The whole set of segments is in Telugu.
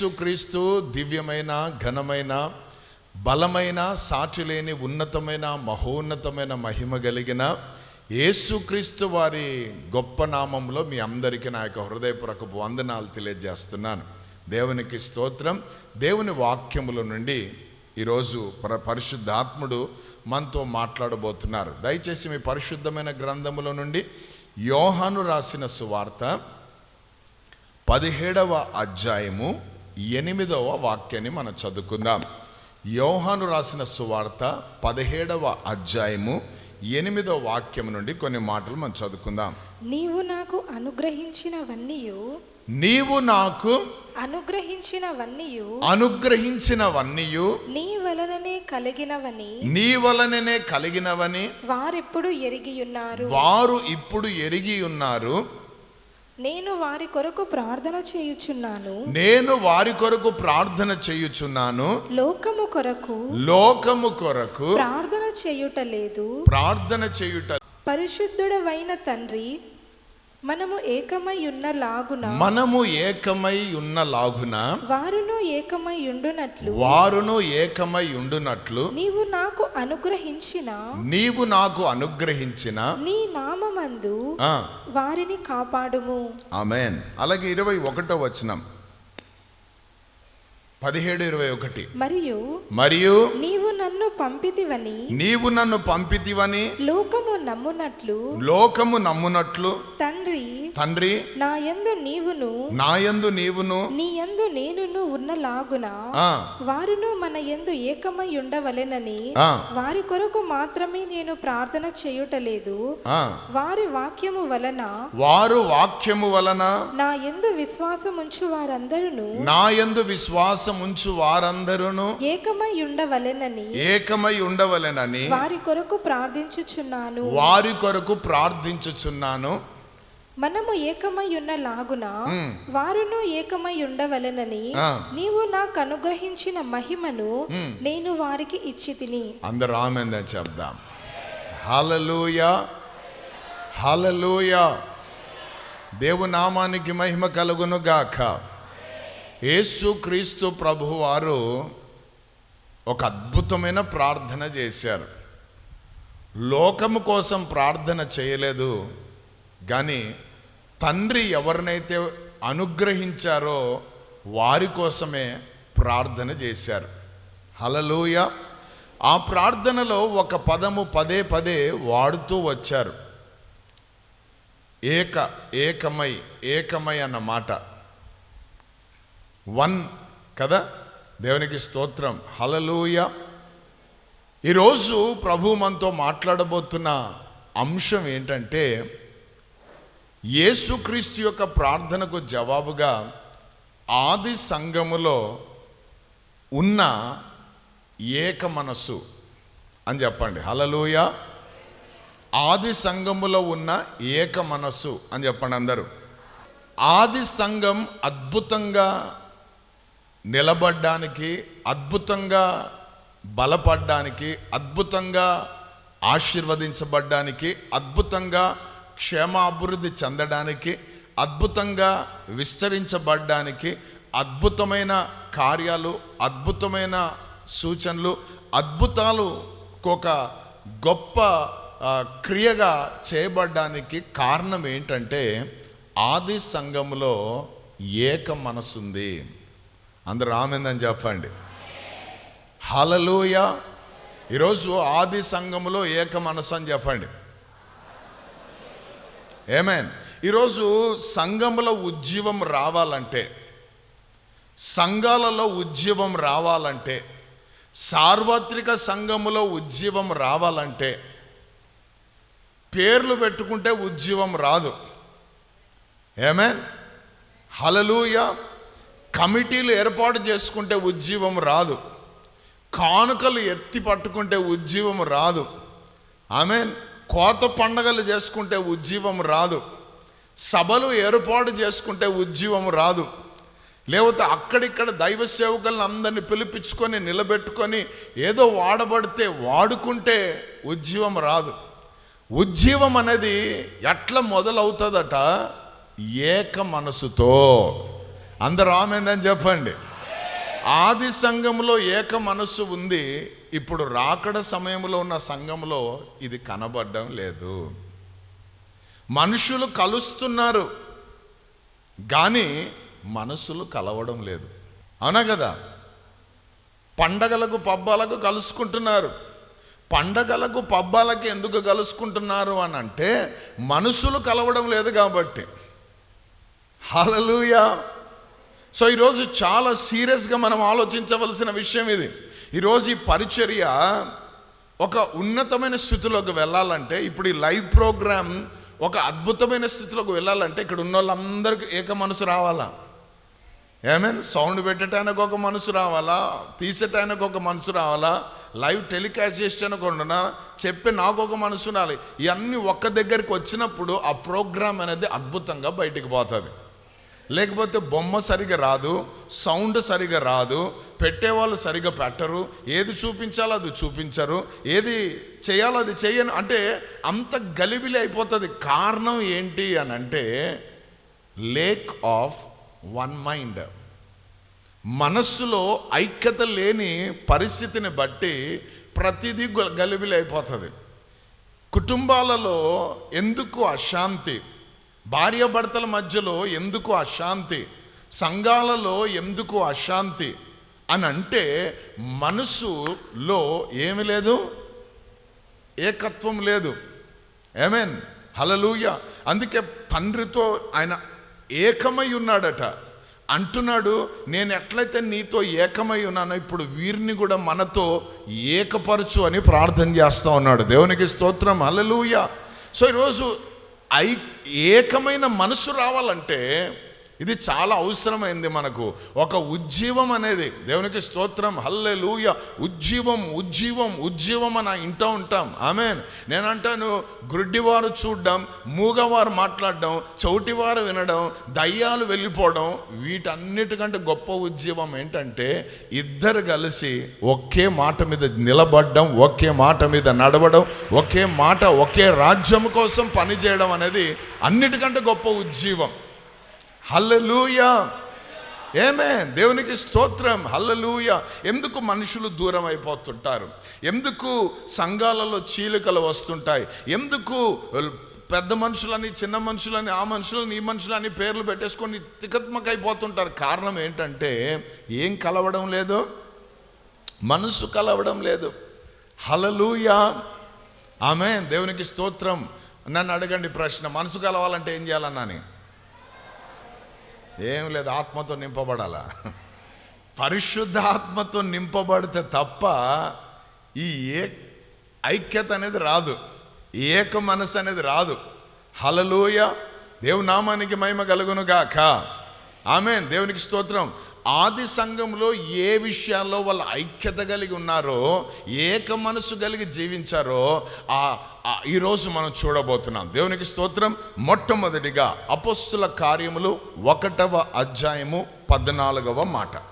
యేసుక్రీస్తు దివ్యమైన ఘనమైన బలమైన సాటి లేని ఉన్నతమైన మహోన్నతమైన మహిమ కలిగిన యేసుక్రీస్తు వారి గొప్ప నామంలో మీ అందరికీ నా యొక్క హృదయపూర్వక వందనాలు తెలియజేస్తున్నాను. దేవునికి స్తోత్రం. దేవుని వాక్యముల నుండి ఈరోజు పర పరిశుద్ధాత్ముడు మనతో మాట్లాడబోతున్నారు. దయచేసి మీ పరిశుద్ధమైన గ్రంథముల నుండి యోహాను రాసిన సువార్త పదిహేడవ అధ్యాయము ఎనిమిదవ వాక్యాన్ని మనం చదువుకుందాం. యోహాను రాసిన సువార్త పదిహేడవ అధ్యాయము ఎనిమిదవ వాక్యం నుండి కొన్ని మాటలు మనం చదువుకుందాం. నీవు నాకు అనుగ్రహించినవన్నీయు నీవు నాకు అనుగ్రహించినవన్నీయు అనుగ్రహించినవన్నీయు నీ వలననే కలిగినవని నీ వలననే కలిగినవని వారెప్పుడు ఎరిగి ఉన్నారు వారు ఇప్పుడు ఎరిగి ఉన్నారు నేను వారి కొరకు ప్రార్థన చేయుచున్నాను. నేను వారి కొరకు ప్రార్థన చేయుచున్నాను. లోకము కొరకు లోకము కొరకు ప్రార్థన చేయుట లేదు. ప్రార్థన చేయుట పరిశుద్ధుడవైన తండ్రి మనము ఏకమై ఉన్న లాగున మనము ఏకమై ఉన్న లాగున వారును ఏకమై ఉండునట్లు వారును ఏకమై ఉండునట్లు నీవు నాకు అనుగ్రహించిన నీవు నాకు అనుగ్రహించిన నీ నామమందు ఆ, వారిని కాపాడుము. ఆమేన్. అలాగే ఇరవై ఒకటో వచనం. పదిహేడు ఇరవై ఒకటి. మరియు మరియు నీవు నన్ను పంపితివని నీవు నన్ను పంపితివని లోకము నమ్మునట్లు లోకము నమ్మునట్లు తండ్రి తండ్రి నా యందు నీవును నాయందు నీవును నీ యందు నేనును ఉన్నలాగున వారును మన యందు ఏకమై ఉండవలెనని వారి కొరకు మాత్రమే నేను ప్రార్థన చేయుటలేదు. వారి వాక్యము వలన వారు వాక్యము వలన నా యందు విశ్వాసముంచు వారందరూ నాయందు విశ్వాసముంచు వారందరూను ఏకమై ఉండవలెనని. ఏకమై ఉండవలెనని వారి కొరకు ప్రార్థించుచున్నాను. వారి కొరకు ప్రార్థించుచున్నాను. మనము ఏకమై ఉన్న లాగున వారును ఏకమై ఉండవలెనని. నీవు నాకు అనుగ్రహించిన మహిమను నేను వారికి ఇచ్చి తిని అందరూ ఆమెందని చెప్దాం. హలలుయ హలలుయ దేవు నామానికి మహిమ కలుగును గాక యేసుక్రీస్తు ప్రభువారు ఒక అద్భుతమైన ప్రార్థన చేశారు. లోకము కోసం ప్రార్థన చేయలేదు కానీ తండ్రి ఎవరినైతే అనుగ్రహించారో వారి కోసమే ప్రార్థన చేశారు. హలలుయ ఆ ప్రార్థనలో ఒక పదము పదే పదే వాడుతూ వచ్చారు. ఏక ఏకమై ఏకమై అన్న మాట. వన్ కదా? దేవునికి స్తోత్రం. హలలూయ ఈరోజు ప్రభు మనతో మాట్లాడబోతున్న అంశం ఏంటంటే యేసుక్రీస్తు యొక్క ప్రార్థనకు జవాబుగా ఆది సంఘములో ఉన్న ఏక మనస్సు అని చెప్పండి. హలలూయ ఆది సంఘములో ఉన్న ఏక మనస్సు అని చెప్పండి అందరూ. ఆది సంఘం అద్భుతంగా నిలబడ్డానికి అద్భుతంగా బలపడ్డానికి అద్భుతంగా ఆశీర్వదించబడ్డానికి అద్భుతంగా క్షేమాభివృద్ధి చెందడానికి అద్భుతంగా విస్తరించబడ్డానికి అద్భుతమైన కార్యాలు అద్భుతమైన సూచనలు అద్భుతాలు ఒక గొప్ప క్రియగా చేయబడ్డానికి కారణం ఏంటంటే ఆది సంఘములో ఏక మనసుంది. అందరూ ఆమెందని చెప్పండి. హలలోయ ఈరోజు ఆది సంఘములో ఏక మనసు అని చెప్పండి. ఏమేన్ ఈరోజు సంఘములో ఉజ్జీవం రావాలంటే సంఘాలలో ఉజ్జీవం రావాలంటే సార్వత్రిక సంఘములో ఉజ్జీవం రావాలంటే పేర్లు పెట్టుకుంటే ఉజ్జీవం రాదు. ఏమేన్ హలలుయా కమిటీలు ఏర్పాటు చేసుకుంటే ఉజ్జీవం రాదు. కానుకలు ఎత్తి పట్టుకుంటే ఉజ్జీవం రాదు. ఆమె కోత పండగలు చేసుకుంటే ఉజ్జీవం రాదు. సభలు ఏర్పాటు చేసుకుంటే ఉజ్జీవం రాదు. లేకపోతే అక్కడిక్కడ దైవ సేవకులను అందరిని పిలిపించుకొని నిలబెట్టుకొని ఏదో వాడబడితే వాడుకుంటే ఉజ్జీవం రాదు. ఉజ్జీవం అనేది ఎట్లా మొదలవుతుందట? ఏక మనసుతో. అందరూ ఆమెందని చెప్పండి. ఆది సంఘంలో ఏక మనస్సు ఉంది. ఇప్పుడు రాకడ సమయంలో ఉన్న సంఘంలో ఇది కనబడడం లేదు. మనుషులు కలుస్తున్నారు. కానీ మనసులు కలవడం లేదు. అవునా కదా? పండగలకు పబ్బాలకు కలుసుకుంటున్నారు. పండగలకు పబ్బాలకి ఎందుకు కలుసుకుంటున్నారు అని అంటే మనసులు కలవడం లేదు కాబట్టి. హలలుయా సో ఈరోజు చాలా సీరియస్గా మనం ఆలోచించవలసిన విషయం ఇది. ఈరోజు ఈ పరిచర్య ఒక ఉన్నతమైన స్థితిలోకి వెళ్ళాలంటే ఇప్పుడు ఈ లైవ్ ప్రోగ్రామ్ ఒక అద్భుతమైన స్థితిలోకి వెళ్ళాలంటే ఇక్కడ ఉన్న వాళ్ళందరికీ ఏక మనసు రావాలా? ఏమేన్ సౌండ్ పెట్టడానికి ఒక మనసు రావాలా? తీసేటానికి ఒక మనసు రావాలా? లైవ్ టెలికాస్ట్ చేసేటానికి ఉండనా చెప్పి నాకు ఒక మనసు రావాలి ఇవన్నీ ఒక్క దగ్గరికి వచ్చినప్పుడు ఆ ప్రోగ్రామ్ అనేది అద్భుతంగా బయటికి పోతుంది. లేకపోతే బొమ్మ సరిగా రాదు సౌండ్ సరిగా రాదు పెట్టేవాళ్ళు సరిగా పెట్టరు ఏది చూపించాలో అది చూపించరు ఏది చేయాలో అది చేయను. అంటే అంత గలిబిలి అయిపోతుంది. కారణం ఏంటి అని అంటే లేక్ ఆఫ్ వన్ మైండ్ మనస్సులో ఐక్యత లేని పరిస్థితిని బట్టి ప్రతిదీ గ- గలిబిలి అయిపోతుంది. కుటుంబాలలో ఎందుకు అశాంతి? భార్యాభర్తల మధ్యలో ఎందుకు అశాంతి? సంఘాలలో ఎందుకు అశాంతి? అని అంటే మనసులో ఏమి లేదు? ఏకత్వం లేదు. ఏమేన్ హలలుయ అందుకే తండ్రితో ఆయన ఏకమై ఉన్నాడట. అంటున్నాడు నేను ఎట్లయితే నీతో ఏకమై ఉన్నానో ఇప్పుడు వీరిని కూడా మనతో ఏకపరచు అని ప్రార్థన చేస్తా ఉన్నాడు. దేవునికి స్తోత్రం. అలలుయ సో ఈరోజు ఐ ఏకమైన మనసు రావాలంటే ఇది చాలా అవసరమైంది మనకు. ఒక ఉజ్జీవం అనేది దేవునికి స్తోత్రం హల్లెలూయ. ఉజ్జీవం ఉజ్జీవం ఉజ్జీవం అని ఇంటూ ఉంటాం. ఆమెన్. నేనంటాను గ్రుడ్డివారు చూడడం మూగవారు మాట్లాడడం చౌటివారు వినడం దయ్యాలు వెళ్ళిపోవడం వీటన్నిటికంటే గొప్ప ఉజ్జీవం ఏంటంటే ఇద్దరు కలిసి ఒకే మాట మీద నిలబడడం ఒకే మాట మీద నడవడం ఒకే మాట ఒకే రాజ్యం కోసం పనిచేయడం అనేది అన్నిటికంటే గొప్ప ఉజ్జీవం. హల్లెలూయా. ఏమే దేవునికి స్తోత్రం. హల్లలూయ. ఎందుకు మనుషులు దూరం అయిపోతుంటారు? ఎందుకు సంఘాలలో చీలికలు వస్తుంటాయి? ఎందుకు పెద్ద మనుషులని చిన్న మనుషులని ఆ మనుషులని ఈ మనుషులని పేర్లు పెట్టేసుకొని తికత్మక అయిపోతుంటారు కారణం ఏంటంటే ఏం కలవడం లేదు? మనసు కలవడం లేదు. హలలుయా ఆమె దేవునికి స్తోత్రం. నన్ను అడగండి ప్రశ్న. మనసు కలవాలంటే ఏం చేయాలన్నాని ఏం లేదు ఆత్మతో నింపబడాలా. పరిశుద్ధ ఆత్మతో నింపబడితే తప్ప ఈ ఏ ఐక్యత అనేది రాదు. ఏక మనసు అనేది రాదు. హలలోయ దేవునామానికి మహిమ కలుగును గాక. ఆమె దేవునికి స్తోత్రం. ఆది సంఘంలో ఏ విషయాల్లో వాళ్ళు ఐక్యత కలిగి ఉన్నారో ఏక మనసు కలిగి జీవించారో ఆ ఈరోజు మనం చూడబోతున్నాం. దేవునికి స్తోత్రం. మొట్టమొదటిగా అపస్తుల కార్యములు ఒకటవ అధ్యాయము పద్నాలుగవ మాట.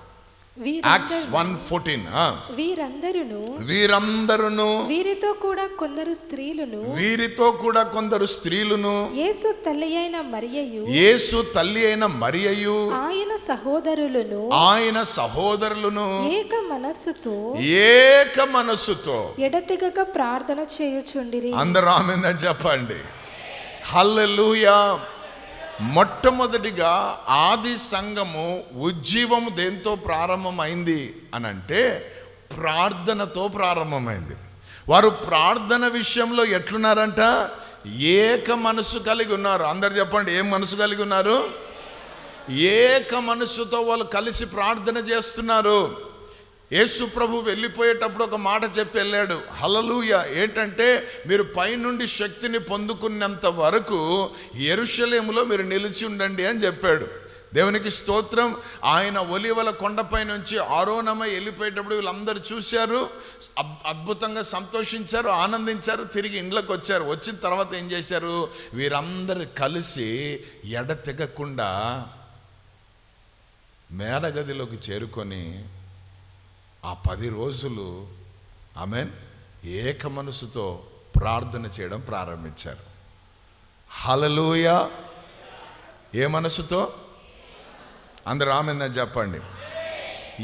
యాక్ట్స్ వన్ ఫోర్టీన్ వీరందరును వీరందరును వీరితో కూడా కొందరు స్త్రీలను వీరితో కూడా కొందరు స్త్రీలను యేసు తల్లి అయిన మరియయు యేసు తల్లి అయిన మరియయు ఆయన సహోదరులను ఆయన సహోదరులను ఏక మనస్సుతో ఏక మనస్సుతో ఎడతెగక ప్రార్థన చేయుచుండిరి. అందరూ ఆమెందని చెప్పండి. హల్లెలూయా. మొట్టమొదటిగా ఆది సంఘము ఉజ్జీవము దేంతో ప్రారంభమైంది అని అంటే ప్రార్థనతో ప్రారంభమైంది. వారు ప్రార్థన విషయంలో ఎట్లున్నారంట? ఏక మనసు కలిగి ఉన్నారు. అందరు చెప్పండి ఏం మనసు కలిగి ఉన్నారు? ఏక మనసుతో వాళ్ళు కలిసి ప్రార్థన చేస్తున్నారు. యేసు ప్రభు వెళ్ళిపోయేటప్పుడు ఒక మాట చెప్పి వెళ్ళాడు హలలుయ ఏంటంటే మీరు పైనుండి శక్తిని పొందుకున్నంత వరకు ఎరుషలేములో మీరు నిలిచి ఉండండి అని చెప్పాడు. దేవునికి స్తోత్రం. ఆయన ఒలివల కొండపై నుంచి ఆరోణమై వెళ్ళిపోయేటప్పుడు వీళ్ళందరూ చూశారు అద్భుతంగా సంతోషించారు ఆనందించారు తిరిగి ఇండ్లకు వచ్చారు. వచ్చిన తర్వాత ఏం చేశారు? వీరందరూ కలిసి ఎడతెగకుండా మేడగదిలోకి చేరుకొని ఆ పది రోజులు ఆమెన్ ఏక మనసుతో ప్రార్థన చేయడం ప్రారంభించారు. హలలోయ ఏ మనసుతో? అందరు ఆమెందని చెప్పండి.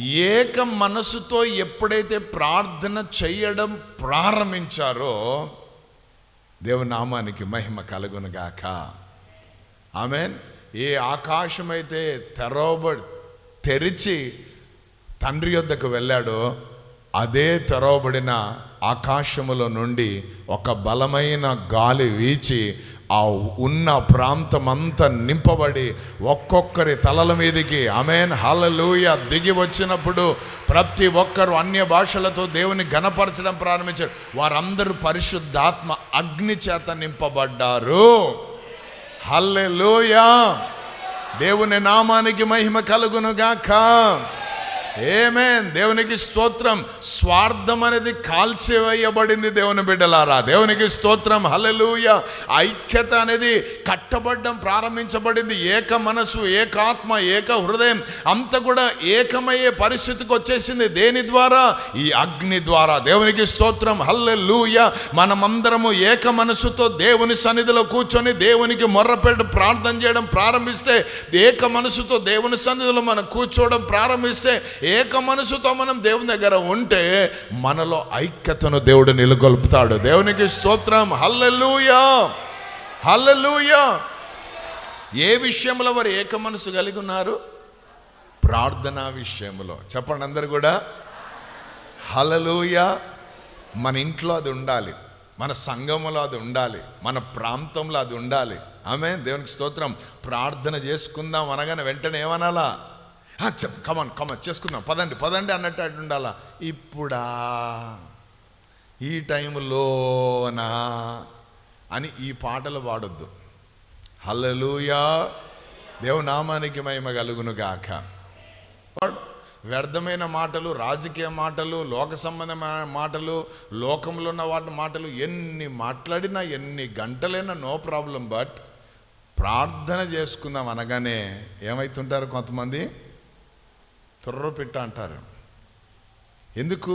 ఏక మనసుతో ఎప్పుడైతే ప్రార్థన చేయడం ప్రారంభించారో దేవునామానికి మహిమ కలుగునుగాక. ఆమెన్. ఏ ఆకాశమైతే తెరవబడి తెరిచి తండ్రి యొద్దకు వెళ్ళాడో అదే తెరవబడిన ఆకాశములో నుండి ఒక బలమైన గాలి వీచి ఆ ఉన్న ప్రాంతం అంతా నింపబడి ఒక్కొక్కరి తలల మీదికి అమెన్ హలలుయ దిగి వచ్చినప్పుడు ప్రతి ఒక్కరు అన్య భాషలతో దేవుని గణపరచడం ప్రారంభించారు. వారందరూ పరిశుద్ధాత్మ అగ్ని చేత నింపబడ్డారు. హల్లెలూయా! దేవుని నామానికి మహిమ కలుగునుగాక. ఏమేన్ దేవునికి స్తోత్రం. స్వార్థం అనేది కాల్చివేయబడింది దేవుని బిడ్డలారా. దేవునికి స్తోత్రం. హలలుయ ఐక్యత అనేది కట్టబడ్డం ప్రారంభించబడింది. ఏక మనసు ఏకాత్మ ఏక హృదయం అంత కూడా ఏకమయ్యే పరిస్థితికి వచ్చేసింది. దేని ద్వారా? ఈ అగ్ని ద్వారా. దేవునికి స్తోత్రం. హల్లెలూయ మనమందరము ఏక మనసుతో దేవుని సన్నిధిలో కూర్చొని దేవునికి మొర్రపెట్టి ప్రార్థన చేయడం ప్రారంభిస్తే ఏక మనసుతో దేవుని సన్నిధిలో మనం కూర్చోవడం ప్రారంభిస్తే ఏక మనసుతో మనం దేవుని దగ్గర ఉంటే మనలో ఐక్యతను దేవుడు నిలగొల్పుతాడు. దేవునికి స్తోత్రం. హల్లెలూయా. హల్లెలూయా. ఏ విషయంలో వారు ఏక మనసు కలిగి ఉన్నారు? ప్రార్థనా విషయంలో. చెప్పండి అందరు కూడా. హలలుయ మన ఇంట్లో అది ఉండాలి. మన సంఘములో అది ఉండాలి. మన ప్రాంతంలో అది ఉండాలి. ఆమె దేవునికి స్తోత్రం. ప్రార్థన చేసుకుందాం అనగానే వెంటనే ఏమనాలా? చెప్ కమన్ కమన్ చేసుకుందాం. పదండి పదండి అన్నట్టు అటు ఉండాలా? ఇప్పుడా? ఈ టైంలోనా అని ఈ పాటలు పాడొద్దు. హల్లలుయా. దేవునామానికి మహిమ కలుగును గాక. వ్యర్థమైన మాటలు రాజకీయ మాటలు లోక సంబంధమైన మాటలు లోకంలో ఉన్న వాటి మాటలు ఎన్ని మాట్లాడినా ఎన్ని గంటలైనా నో ప్రాబ్లం బట్ ప్రార్థన చేసుకుందాం అనగానే ఏమైతుంటారు కొంతమంది? తుర్ర పెట్ట అంటారు. ఎందుకు?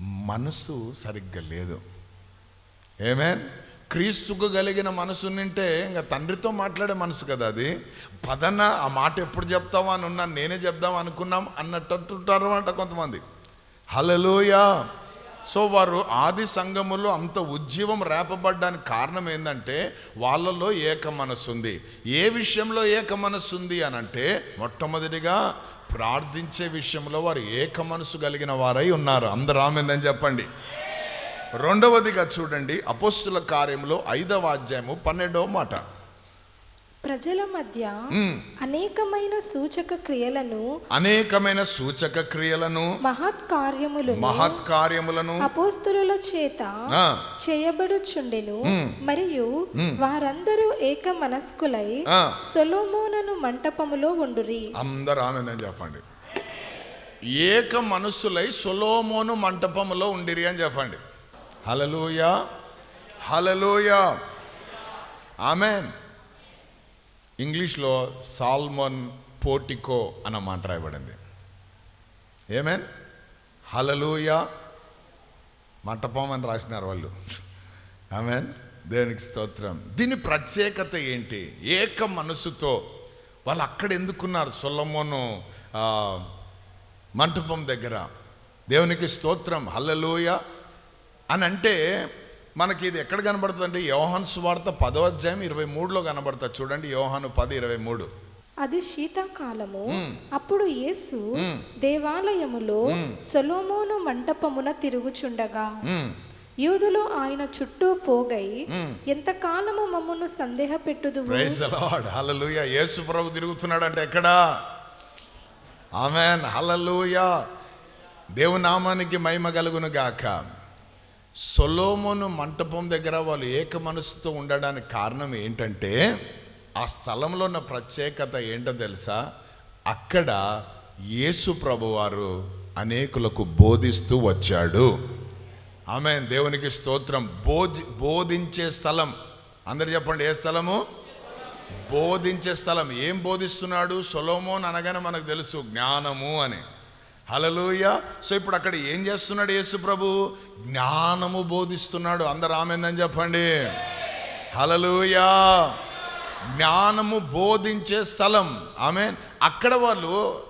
మనసు సరిగ్గా లేదు. ఏమేన్? క్రీస్తుకు కలిగిన మనసు నింటే ఇంకా తండ్రితో మాట్లాడే మనసు కదా అది. పదన ఆ మాట ఎప్పుడు చెప్తావా అని ఉన్నాను నేనే చెప్దాం అనుకున్నాం అన్నట్టుంటారు అంట కొంతమంది. హలలోయా సో వారు ఆది సంఘములో అంత ఉజ్జీవం రేపబడ్డానికి కారణం ఏంటంటే వాళ్ళలో ఏక మనసు ఉంది ఏ విషయంలో ఏక మనసు ఉంది అని అంటే మొట్టమొదటిగా ప్రార్థించే విషయంలో వారు ఏక మనసు కలిగిన వారై ఉన్నారు. అందరూ ఆమెందని చెప్పండి. రెండవదిగా చూడండి అపోస్తుల కార్యంలో ఐదవ అధ్యాయము పన్నెండవ మాట. ప్రజల మధ్య అనేకమైన సూచక క్రియలను అనేకమైన సూచక క్రియలను మహత్ కార్యములను మహత్ కార్యములను అపోస్తుల చేత చేయబడుచుండెను. మరియు వారందరూ ఏక మనస్కులై. సొలోమోనను మంటపములో ఉండురి. అందరూ ఆమెందని చెప్పండి. ఏక మనసులై సొలోమోను మంటపములో ఉండిరి అని చెప్పండి. హలలుయా హలలుయా ఆమెన్. ఇంగ్లీష్లో సాల్మన్ పోటికో అన్న మాట రాయబడింది. ఏమేన్? హలలుయా మంటపం అని రాసినారు వాళ్ళు. ఆమెన్? దేవునికి స్తోత్రం? దీని ప్రత్యేకత ఏంటి? ఏక మనసుతో వాళ్ళు అక్కడ ఎందుకున్నారు? సొల్లమోను మంటపం దగ్గర. దేవునికి స్తోత్రం. హల్లెలూయ. అని అంటే మనకి ఇది ఎక్కడ కనబడుతుంది అంటే యోహాను సువార్త పదో అధ్యాయం ఇరవై మూడులో కనబడుతుంది చూడండి యోహాను పది ఇరవై మూడు. అది శీతాకాలము. అప్పుడు యేసు దేవాలయములో సొలోమోను మంటపమున తిరుగుచుండగా యూదులు ఆయన చుట్టూ పోగై ఎంతకాలము మమ్మను సందేహ అలాడ్ హల్లెలూయా యేసు ప్రభు తిరుగుతున్నాడు అంటే ఎక్కడా? ఆమెన్ హల్లెలూయా దేవునామానికి మహిమ కలుగును గాక. సొలోమోను మంటపం దగ్గర వాళ్ళు ఏక మనసుతో ఉండడానికి కారణం ఏంటంటే ఆ స్థలంలో ఉన్న ప్రత్యేకత ఏంటో తెలుసా? అక్కడ యేసు ప్రభువారు అనేకులకు బోధిస్తూ వచ్చాడు. ఆమె దేవునికి స్తోత్రం. బోధి బోధించే స్థలం. అందరు చెప్పండి ఏ స్థలము? బోధించే స్థలం. ఏం బోధిస్తున్నాడు? సొలోమోన్ అనగానే మనకు తెలుసు జ్ఞానము అని. హలలోయ సో ఇప్పుడు అక్కడ ఏం చేస్తున్నాడు యేసు ప్రభు? జ్ఞానము బోధిస్తున్నాడు. అందరు ఆమెందని చెప్పండి. హలలోయ జ్ఞానము బోధించే స్థలం. ఆమె అక్కడ వాళ్ళు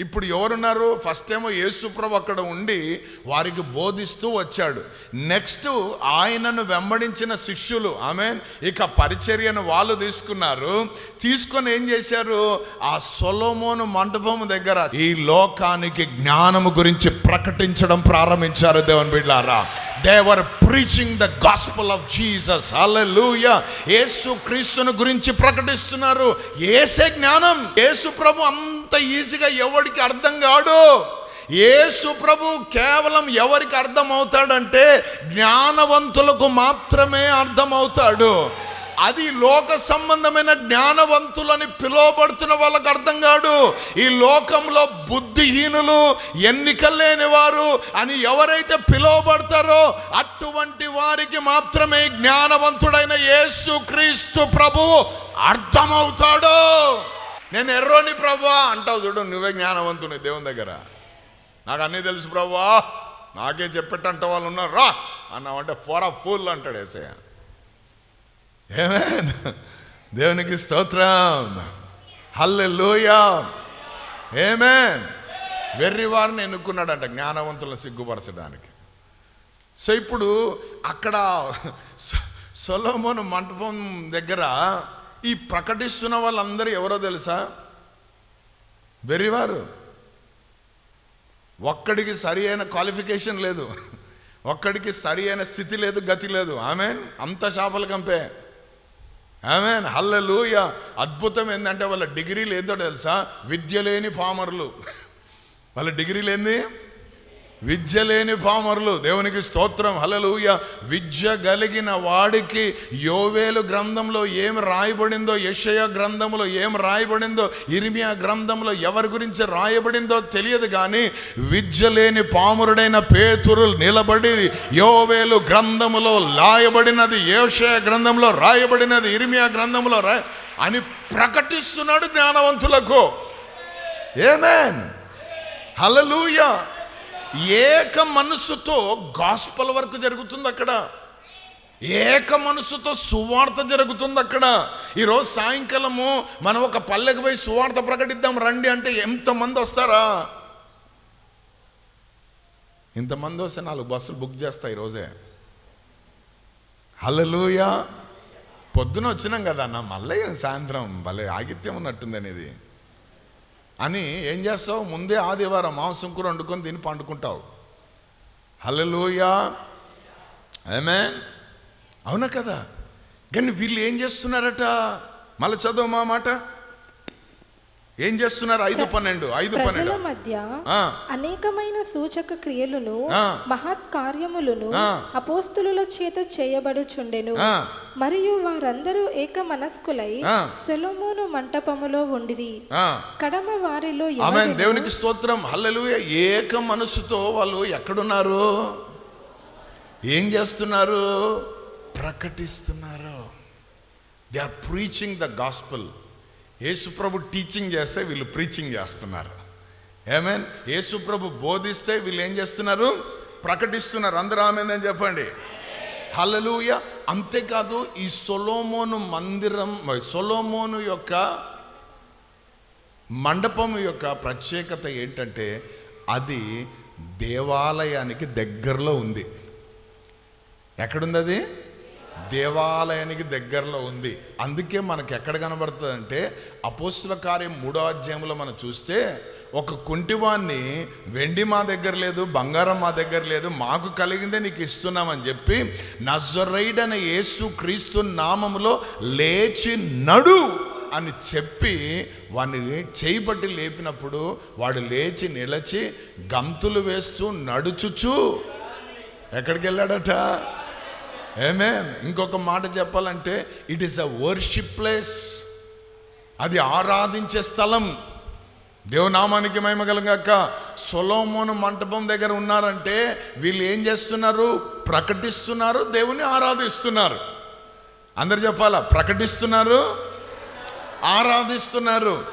ఇప్పుడు ఎవరున్నారు? ఫస్ట్ ఏమో యేసుప్రభు అక్కడ ఉండి వారికి బోధిస్తూ వచ్చాడు. నెక్స్ట్ ఆయనను వెంబడించిన శిష్యులు ఆమె ఇక పరిచర్యను వాళ్ళు తీసుకున్నారు. తీసుకొని ఏం చేశారు? ఆ సొలోమోను మంటపం దగ్గర ఈ లోకానికి జ్ఞానము గురించి ప్రకటించడం ప్రారంభించారు దేవుని బిడ్డారా. They're preaching the gospel of Jesus hallelujah యేసు క్రీస్తును గురించి ప్రకటిస్తున్నారు. ఏసే జ్ఞానం. యేసు ప్రభు అంత ఈజీగా ఎవడికి అర్థం కాడు. యేసు ప్రభు కేవలం ఎవరికి అర్థమవుతాడంటే జ్ఞానవంతులకు మాత్రమే అర్థమవుతాడు. అది లోక సంబంధమైన జ్ఞానవంతులని పిలువబడుతున్న వాళ్ళకు అర్థం కాడు. ఈ లోకంలో బుద్ధిహీనులు ఎన్నిక లేని వారు అని ఎవరైతే పిలువబడతారో అటువంటి వారికి మాత్రమే జ్ఞానవంతుడైన యేసు క్రీస్తు ప్రభువు అర్థమవుతాడు. నేను ఎర్రోని ప్రభా అంటావు చూడు నువ్వే జ్ఞానవంతుని దేవుని దగ్గర. నాకు అన్నీ తెలుసు ప్రభా. నాకే చెప్పేటంట వాళ్ళు ఉన్నారు రా అన్నావంటే ఫోర్ ఆఫ్ ఫుల్ అంటాడు ఏసయ్య. ఏమే దేవునికి స్తోత్రం. హల్లె లూయా ఏమే వెర్రి వారిని ఎన్నుకున్నాడంట జ్ఞానవంతులను సిగ్గుపరచడానికి. సో ఇప్పుడు అక్కడ సొలోమోను మంటపం దగ్గర ఈ ప్రకటిస్తున్న వాళ్ళందరూ ఎవరో తెలుసా? వెర్రివారు. ఒక్కడికి సరి అయిన క్వాలిఫికేషన్ లేదు. ఒక్కడికి సరి అయిన స్థితి లేదు గతి లేదు. ఆమెన్? అంత చేపలు కంపే. ఆమెన్? హల్లెలూయ. అద్భుతం ఏంటంటే వాళ్ళ డిగ్రీలు ఏందో తెలుసా? విద్య లేని పామర్లు వాళ్ళ డిగ్రీలు ఏంది విద్య లేని పామరులు దేవునికి స్తోత్రం హలలుయ విద్య కలిగిన వాడికి యోవేలు గ్రంథంలో ఏం రాయబడిందో యషయ గ్రంథంలో ఏం రాయబడిందో ఇరిమియా గ్రంథంలో ఎవరి గురించి రాయబడిందో తెలియదు కానీ విద్య లేని పామురుడైన పేతురు నిలబడి యోవేలు గ్రంథములో రాయబడినది యోషయ గ్రంథంలో రాయబడినది ఇరిమియా గ్రంథంలో రా అని ప్రకటిస్తున్నాడు జ్ఞానవంతులకు. ఏమేన్ హలలుయా ఏక మనస్సుతో గాస్పల్ వర్క్ జరుగుతుంది అక్కడ. ఏక మనసుతో సువార్త జరుగుతుంది అక్కడ. ఈరోజు సాయంకాలము మనం ఒక పల్లెకి పోయి సువార్త ప్రకటిద్దాం రండి అంటే ఎంతమంది వస్తారా? ఇంతమంది వస్తే నాలుగు బస్సులు బుక్ చేస్తా ఈరోజే. హలలుయా పొద్దున వచ్చినాం కదా అన్న మళ్ళీ సాయంత్రం భలే ఆగిత్యం ఉన్నట్టుంది అనేది. అని ఏం చేస్తావు? ముందే ఆదివారం మాంసం కూర వండుకొని దీన్ని పండుకుంటావు. హలలోయా ఏమే అవునా కదా? కానీ వీళ్ళు ఏం చేస్తున్నారట? మళ్ళీ చదువు మా మాట? ఏం చేస్తున్నారు? ఐదు పన్నెండు ఐదు పన్నెండు. మధ్య. అనేకమైన సూచక క్రియలను. మహత్ కార్యములను. అపోస్తుల చేత చేయబడుచుండెను. మరియు వారందరూ ఏక మనస్కులై. సొలొమోను మంటపములో ఉండిరి. కడమ వారిలో ఆమె దేవునికి స్తోత్రం. హల్లెలూయ. ఏక మనసుతో వాళ్ళు ఎక్కడున్నారు? ఏం చేస్తున్నారు? ప్రకటిస్తున్నారు. They are preaching the gospel యేసుప్రభు టీచింగ్ చేస్తే వీళ్ళు ప్రీచింగ్ చేస్తున్నారు. ఏమేన్ యేసుప్రభు బోధిస్తే వీళ్ళు ఏం చేస్తున్నారు? ప్రకటిస్తున్నారు. అందరూ ఆమెందని చెప్పండి. హల్లెలూయ అంతేకాదు ఈ సొలోమోను మందిరం సొలోమోను యొక్క మండపం యొక్క ప్రత్యేకత ఏంటంటే అది దేవాలయానికి దగ్గరలో ఉంది. ఎక్కడుంది అది? దేవాలయానికి దగ్గరలో ఉంది. అందుకే మనకు ఎక్కడ కనబడుతుంది అంటే అపోస్తుల కార్యం మూడో అధ్యాయంలో మనం చూస్తే ఒక కుంటివాన్ని వెండి మా దగ్గర లేదు బంగారం మా దగ్గర లేదు మాకు కలిగిందే నీకు ఇస్తున్నామని చెప్పి నజరైడ్ అనే యేసు క్రీస్తు నామములో లేచి నడు అని చెప్పి వాడిని చేయిబట్టి లేపినప్పుడు వాడు లేచి నిలచి గంతులు వేస్తూ నడుచుచు. ఎక్కడికి వెళ్ళాడట ఏమే ఇంకొక మాట చెప్పాలంటే it is a worship place అది ఆరాధించే స్థలం. దేవనామానికి మహిమ కలగాక సొలోమోను మంటపం దగ్గర ఉన్నారంటే వీళ్ళు ఏం చేస్తున్నారు? ప్రకటిస్తున్నారు దేవుని ఆరాధిస్తున్నారు. అందరు చెప్పాలా? ప్రకటిస్తున్నారు ఆరాధిస్తున్నారు.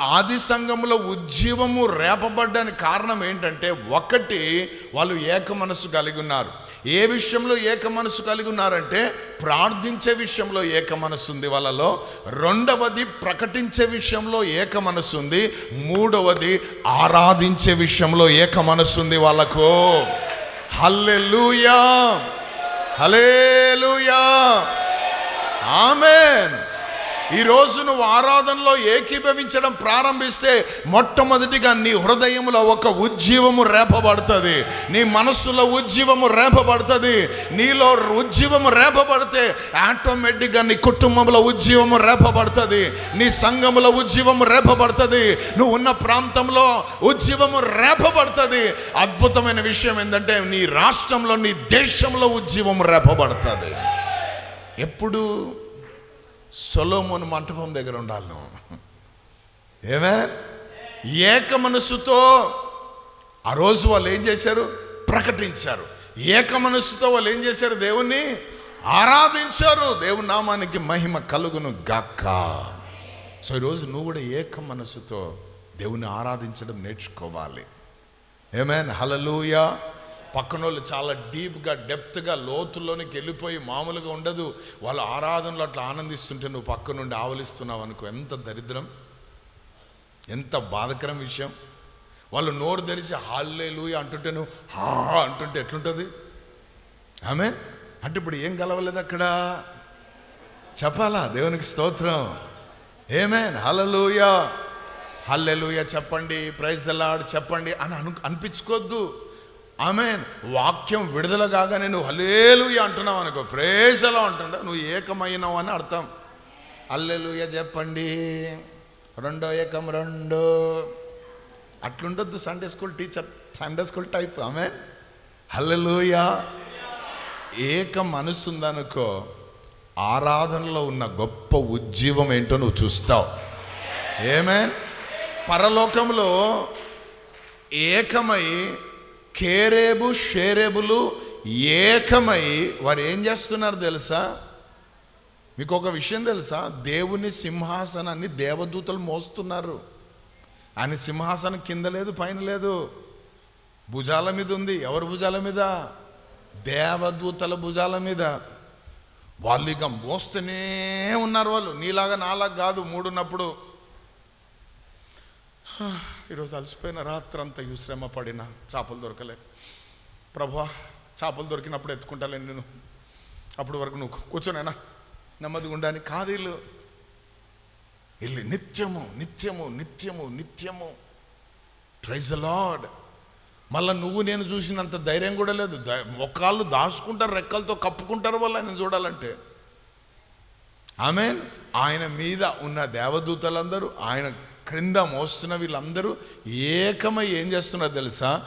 ఆది సంఘంలో ఉజ్జీవము రేపబడ్డానికి కారణం ఏంటంటే ఒకటి వాళ్ళు ఏక మనసు కలిగి ఉన్నారు. ఏ విషయంలో ఏక మనసు కలిగి ఉన్నారంటే ప్రార్థించే విషయంలో ఏక మనసు ఉంది వాళ్ళలో. రెండవది ప్రకటించే విషయంలో ఏక మనసు ఉంది. మూడవది ఆరాధించే విషయంలో ఏక మనసు ఉంది వాళ్ళకు. హల్లెలూయా. హల్లెలూయా. ఆమెన్. ఈ నువ్వు ఆరాధనలో ఏకీభవించడం ప్రారంభిస్తే మొట్టమొదటిగా నీ హృదయంలో ఒక ఉజ్జీవము రేపబడుతుంది. నీ మనస్సులో ఉజ్జీవము రేపబడుతుంది. నీలో ఉజ్జీవము రేపబడితే ఆటోమేటిక్గా నీ కుటుంబంలో ఉజ్జీవము రేపబడుతుంది. నీ సంఘంలో ఉజ్జీవము రేపబడుతుంది. నువ్వు ఉన్న ప్రాంతంలో ఉజ్జీవము రేపబడుతుంది. అద్భుతమైన విషయం ఏంటంటే నీ రాష్ట్రంలో నీ దేశంలో ఉజ్జీవము రేపబడుతుంది. ఎప్పుడు? సొలోమోను మంటపం దగ్గర ఉండాలి నువ్వు. ఏమే ఏక మనసుతో ఆ రోజు వాళ్ళు ఏం చేశారు? ప్రకటించారు. ఏక మనసుతో వాళ్ళు ఏం చేశారు దేవుణ్ణి? ఆరాధించారు. దేవుని నామానికి మహిమ కలుగును గాక్క సో ఈరోజు నువ్వు కూడా ఏక మనసుతో దేవుని ఆరాధించడం నేర్చుకోవాలి. ఏమేన్? హలలుయా పక్కన వాళ్ళు చాలా డీప్గా డెప్త్గా లోతుల్లోనికి వెళ్ళిపోయి మామూలుగా ఉండదు. వాళ్ళ ఆరాధనలు అట్లా ఆనందిస్తుంటే నువ్వు పక్క నుండి ఆవలిస్తున్నావు అనుకో ఎంత దరిద్రం ఎంత బాధకరం విషయం. వాళ్ళు నోరు తెరిచి హాల్లేలు లూయ అంటుంటే నువ్వు హా అంటుంటే ఎట్లుంటుంది? ఆమె అంటే ఇప్పుడు ఏం కలవలేదు అక్కడ? చెప్పాలా? దేవునికి స్తోత్రం. ఏమేన్? హలలుయా హల్లెలుయ చెప్పండి ప్రైజ్ అలాడ్ చెప్పండి అని అను అనిపించుకోవద్దు ఆమె వాక్యం విడుదల కాగానే నువ్వు హల్లేలుయ అంటున్నావు అనుకో. ప్రేసలో అంటుండవు నువ్వు ఏకమైనవు అని అర్థం. హల్లెలూయ చెప్పండి. రెండో ఏకం రెండు. అట్లుండొద్దు Sunday school teacher Sunday school type ఆమె హల్లెలూయ. ఏక మనసు ఉందనుకో ఆరాధనలో ఉన్న గొప్ప ఉజ్జీవం ఏంటో నువ్వు చూస్తావు. ఏమే పరలోకంలో ఏకమై కేరేబు షేరేబులు ఏకమై వారు ఏం చేస్తున్నారు తెలుసా? మీకు ఒక విషయం తెలుసా? దేవుని సింహాసనాన్ని దేవదూతలు మోస్తున్నారు. ఆయన సింహాసనం కింద లేదు పైన లేదు. భుజాల మీద ఉంది. ఎవరి భుజాల మీద? దేవదూతల భుజాల మీద. వాళ్ళు ఇక మోస్తూనే ఉన్నారు వాళ్ళు. నీలాగా నాలాగా కాదు మూడున్నప్పుడు. ఈరోజు అలసిపోయిన రాత్రి అంతా ఈ శ్రమ పడిన చేపలు దొరకలే. ప్రభా చేపలు దొరికినప్పుడు ఎత్తుకుంటాలే నేను అప్పటి వరకు నువ్వు కూర్చోనేనా నెమ్మదిగా ఉండని కాదు వీళ్ళు వీళ్ళు నిత్యము నిత్యము నిత్యము నిత్యము. ప్రైజ్ లాడ్ మళ్ళీ నువ్వు నేను చూసినంత ధైర్యం కూడా లేదు. ద- దాచుకుంటారు రెక్కలతో కప్పుకుంటారు వాళ్ళు ఆయన చూడాలంటే. ఆమె ఆయన మీద ఉన్న దేవదూతలందరూ ఆయన క్రింద మోస్తున్న వీళ్ళందరూ ఏకమై ఏం చేస్తున్నారు తెలుసా?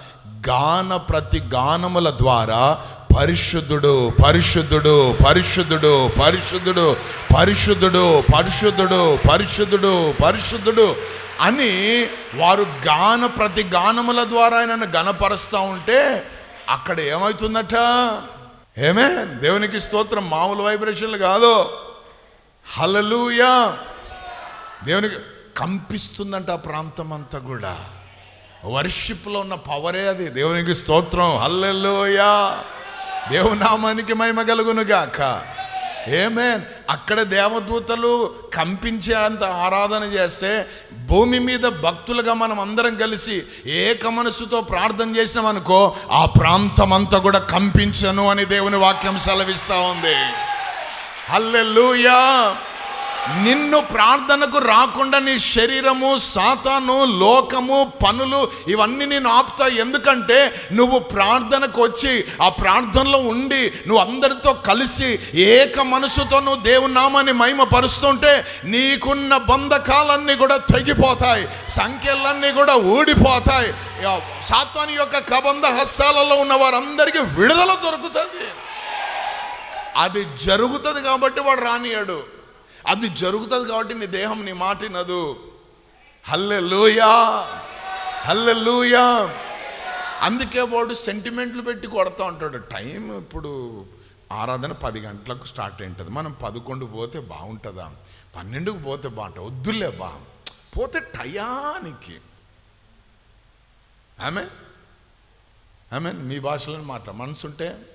గాన ప్రతి గానముల ద్వారా పరిశుద్ధుడు పరిశుద్ధుడు పరిశుద్ధుడు పరిశుద్ధుడు పరిశుద్ధుడు పరిశుద్ధుడు పరిశుద్ధుడు పరిశుద్ధుడు అని వారు గాన ప్రతి గానముల ద్వారా ఆయనను గణపరుస్తూ ఉంటే అక్కడ ఏమవుతుందట? ఏమే దేవునికి స్తోత్రం మామూలు వైబ్రేషన్లు కాదు. హలలుయా దేవునికి కంపిస్తుందంట ఆ ప్రాంతం అంతా కూడా. వర్షిప్లో ఉన్న పవరే అది. దేవునికి స్తోత్రం. హల్లెల్లోయా దేవునామానికి మహిమ కలుగును గాక. ఏమేన్ అక్కడ దేవదూతలు కంపించే అంత ఆరాధన చేస్తే భూమి మీద భక్తులుగా మనం అందరం కలిసి ఏక మనసుతో ప్రార్థన చేసినామనుకో ఆ ప్రాంతం అంతా కూడా కంపించను అని దేవుని వాక్యం సెలవిస్తూ ఉంది. హల్లెలూయా. నిన్ను ప్రార్థనకు రాకుండా నీ శరీరము సాతాను లోకము పనులు ఇవన్నీ నేను ఆపుతా. ఎందుకంటే నువ్వు ప్రార్థనకు వచ్చి ఆ ప్రార్థనలో ఉండి నువ్వు అందరితో కలిసి ఏక మనసుతో నువ్వు దేవుని నామాన్ని మహిమ పరుస్తుంటే నీకున్న బంధకాలన్నీ కూడా తెగిపోతాయి సంఖ్యలన్నీ కూడా ఊడిపోతాయి. సాత్వాని సాతాను యొక్క కబంధ హస్తాలలో ఉన్న వారందరికీ విడుదల దొరుకుతుంది. అది జరుగుతుంది కాబట్టి వాడు రానియాడు. అది జరుగుతుంది కాబట్టి నీ దేహం నీ మాట వినదు హల్లె లూయా హల్లె అందుకే వాడు సెంటిమెంట్లు పెట్టి కొడతా ఉంటాడు. టైం ఇప్పుడు ఆరాధన పది గంటలకు స్టార్ట్ అయింటుంది మనం పదకొండు పోతే బాగుంటుందా? పన్నెండుకు పోతే బాగుంటుంది? వద్దులే బా. పోతే టయానికి. ఆమె ఆమె మీ భాషలో మాట మనసుంటే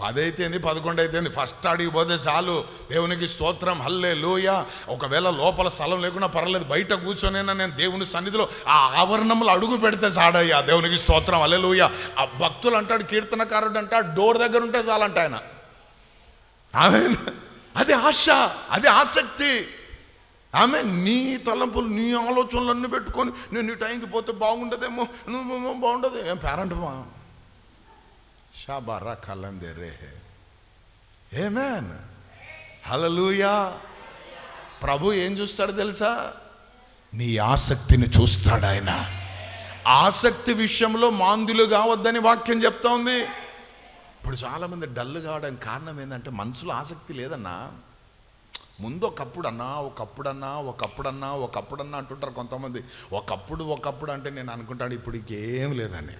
పదైతేంది పదకొండు అయితేంది ఫస్ట్ అడిగి పోతే చాలు. దేవునికి స్తోత్రం హల్లే లూయ ఒకవేళ లోపల స్థలం లేకుండా పర్లేదు బయట కూర్చొనైనా నేను దేవుని సన్నిధిలో ఆ ఆవరణంలో అడుగు పెడితే చాడయ్యా దేవునికి స్తోత్రం హల్లే లూయ ఆ భక్తులు అంటాడు కీర్తనకారుడు అంట డోర్ దగ్గర ఉంటే చాలంట ఆయన. ఆమె అది ఆశ అది ఆసక్తి. ఆమె నీ తలంపులు నీ ఆలోచనలు అన్నీ పెట్టుకొని నేను నీ టైంకి పోతే బాగుండదేమో నువ్వు బాగుండదు. ఏం పేరెంట్ షాబారా షాబారా కలందే రే ఏమేన్ హలలుయా ప్రభు ఏం చూస్తాడు తెలుసా? నీ ఆసక్తిని చూస్తాడు ఆయన. ఆసక్తి విషయంలో మాందులు కావద్దని వాక్యం చెప్తా ఉంది. ఇప్పుడు చాలామంది డల్ కావడానికి కారణం ఏంటంటే మనసులో ఆసక్తి లేదన్నా. ముందు ఒకప్పుడు అన్నా ఒకప్పుడన్నా ఒకప్పుడన్నా ఒకప్పుడన్నా అంటుంటారు కొంతమంది. ఒకప్పుడు ఒకప్పుడు అంటే నేను అనుకుంటాను ఇప్పుడు ఇంకేం లేదని.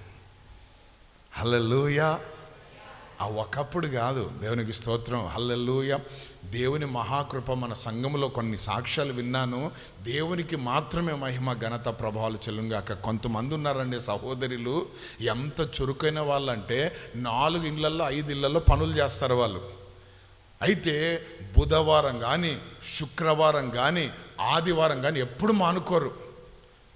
హల్లెలూయ. ఆ ఒకప్పుడు కాదు దేవునికి స్తోత్రం. హల్లెలూయ. దేవుని మహాకృప మన సంఘంలో కొన్ని సాక్ష్యాలు విన్నాను. దేవునికి మాత్రమే మహిమ ఘనత ప్రభావాలు చెల్లుగాక కొంతమంది ఉన్నారండి సహోదరులు. ఎంత చురుకైన వాళ్ళంటే నాలుగు ఇళ్ళలో ఐదు ఇళ్ళలో పనులు చేస్తారు వాళ్ళు. అయితే బుధవారం కానీ శుక్రవారం కానీ ఆదివారం కానీ ఎప్పుడు మానుకోరు.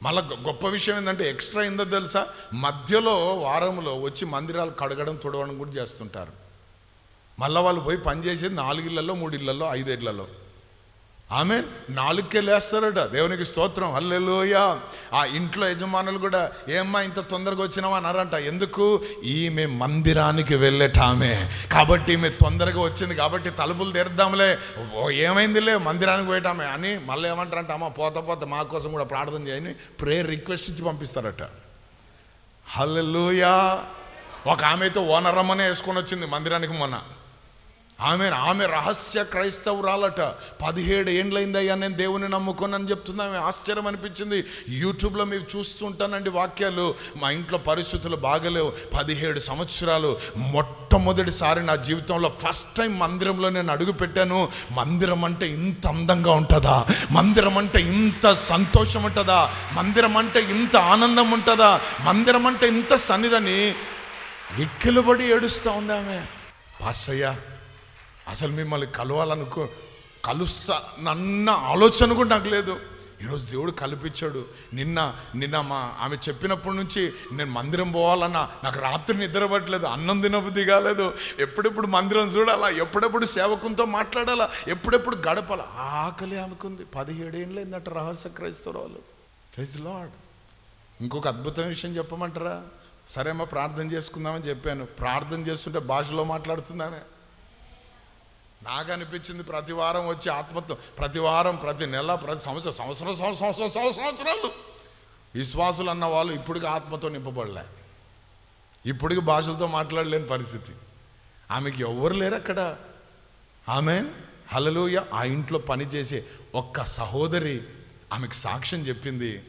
మళ్ళా గొ- గొప్ప విషయం ఏంటంటే ఎక్స్ట్రా ఏందో తెలుసా? మధ్యలో వారంలో వచ్చి మందిరాలు కడగడం తుడవడం కూడా చేస్తుంటారు. మళ్ళీ వాళ్ళు పోయి పని చేసేది నాలుగిళ్ళలో మూడిళ్ళలో ఐదేళ్ళలో. ఆమె నాలుగుకే లేస్తారట. దేవునికి స్తోత్రం. అల్లెలోయ ఆ ఇంట్లో యజమానులు కూడా ఏమ్మా ఇంత తొందరగా వచ్చినావా? అన్నారంట. ఎందుకు? ఈమె మందిరానికి వెళ్ళేట ఆమె కాబట్టి ఈమె తొందరగా వచ్చింది. కాబట్టి తలుపులు తెరుద్దాంలే. ఓ, ఏమైందిలే? మందిరానికి పోయేటామె. అని మళ్ళీ ఏమంటారంట అమ్మ పోత పోత. మా కోసం కూడా ప్రార్థన చేయని ప్రేయర్ రిక్వెస్ట్ ఇచ్చి పంపిస్తారట. హల్లెలూయా. ఒక ఆమెతో ఓనర్ ఓనరమ్మనే వేసుకొని వచ్చింది మందిరానికి మొన్న. ఆమె ఆమె రహస్య క్రైస్తవురాలట. పదిహేడు ఏండ్లైందయ్యా నేను దేవుని నమ్ముకున్నాను చెప్తుంది. ఆమె ఆశ్చర్యం అనిపించింది. యూట్యూబ్లో మీరు చూస్తుంటానండి వాక్యాలు. మా ఇంట్లో పరిస్థితులు బాగలేవు. పదిహేడు సంవత్సరాలు. మొట్టమొదటిసారి నా జీవితంలో ఫస్ట్ టైం మందిరంలో నేను అడుగు పెట్టాను. మందిరం అంటే ఇంత అందంగా ఉంటుందా? మందిరం అంటే ఇంత సంతోషం ఉంటుందా? మందిరం అంటే ఇంత ఆనందం ఉంటుందా? మందిరం అంటే ఇంత సన్నిధని ఎక్కిలబడి ఏడుస్తూ ఉంది ఆమె. పాస్టయ్యా అసలు మిమ్మల్ని కలవాలనుకో కలుస్తా నన్న ఆలోచన కూడా నాకు లేదు. ఈరోజు దేవుడు కల్పించాడు. నిన్న నిన్న మా ఆమె చెప్పినప్పటి నుంచి నేను మందిరం పోవాలన్నా నాకు రాత్రి నిద్ర పట్టలేదు అన్నం తినబుద్ధి కాలేదు. ఎప్పుడెప్పుడు మందిరం చూడాలా ఎప్పుడెప్పుడు సేవకునితో మాట్లాడాలా ఎప్పుడెప్పుడు గడపాల. ఆకలి అనుకుంది ఆమెకుంది పదిహేడేళ్ళైందట రహస్య క్రైస్తవురాలు. ప్రైజ్ లాడ్ ఇంకొక అద్భుతమైన విషయం చెప్పమంటారా? సరే అమ్మా ప్రార్థన చేసుకుందామని చెప్పాను. ప్రార్థన చేస్తుంటే భాషలో మాట్లాడుతున్నానే. నాకు అనిపించింది ప్రతి వారం వచ్చి ఆత్మత్వం ప్రతి వారం ప్రతి నెల ప్రతి సంవత్సరం సంవత్సరం సంవత్సరం సంవత్సరం సంవత్సరం సంవత్సరాలు. విశ్వాసులు అన్న వాళ్ళు ఇప్పటికి ఆత్మతో నింపబడలే. ఇప్పటికి భాషలతో మాట్లాడలేని పరిస్థితి. ఆమెకి ఎవ్వరు లేరు అక్కడ. ఆమె హలలుయ ఆ ఇంట్లో పనిచేసే ఒక్క సహోదరి ఆమెకు సాక్ష్యం చెప్పింది.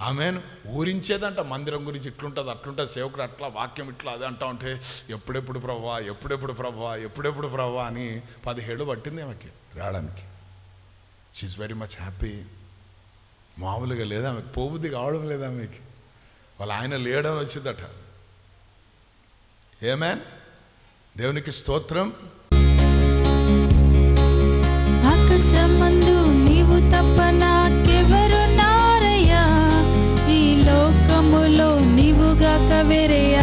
ఆమెను. ఊరించేదంట మందిరం గురించి ఇట్లుంటుంది అట్లుంటుంది సేవకుడు అట్లా వాక్యం ఇట్లా అది అంటా ఉంటే ఎప్పుడెప్పుడు ప్రభావా ఎప్పుడెప్పుడు ప్రభావా ఎప్పుడెప్పుడు ప్రభావా అని పదిహేడు పట్టింది ఆమెకి రావడానికి. షీఈ్ వెరీ మచ్ హ్యాపీ మామూలుగా లేదా ఆమెకి పోబుద్ది కావడం లేదా ఆమెకి. వాళ్ళ ఆయన లేయడం వచ్చిందట. ఏమేన్ దేవునికి స్తోత్రం. ఆకాశం నీవు తప్పన? Video.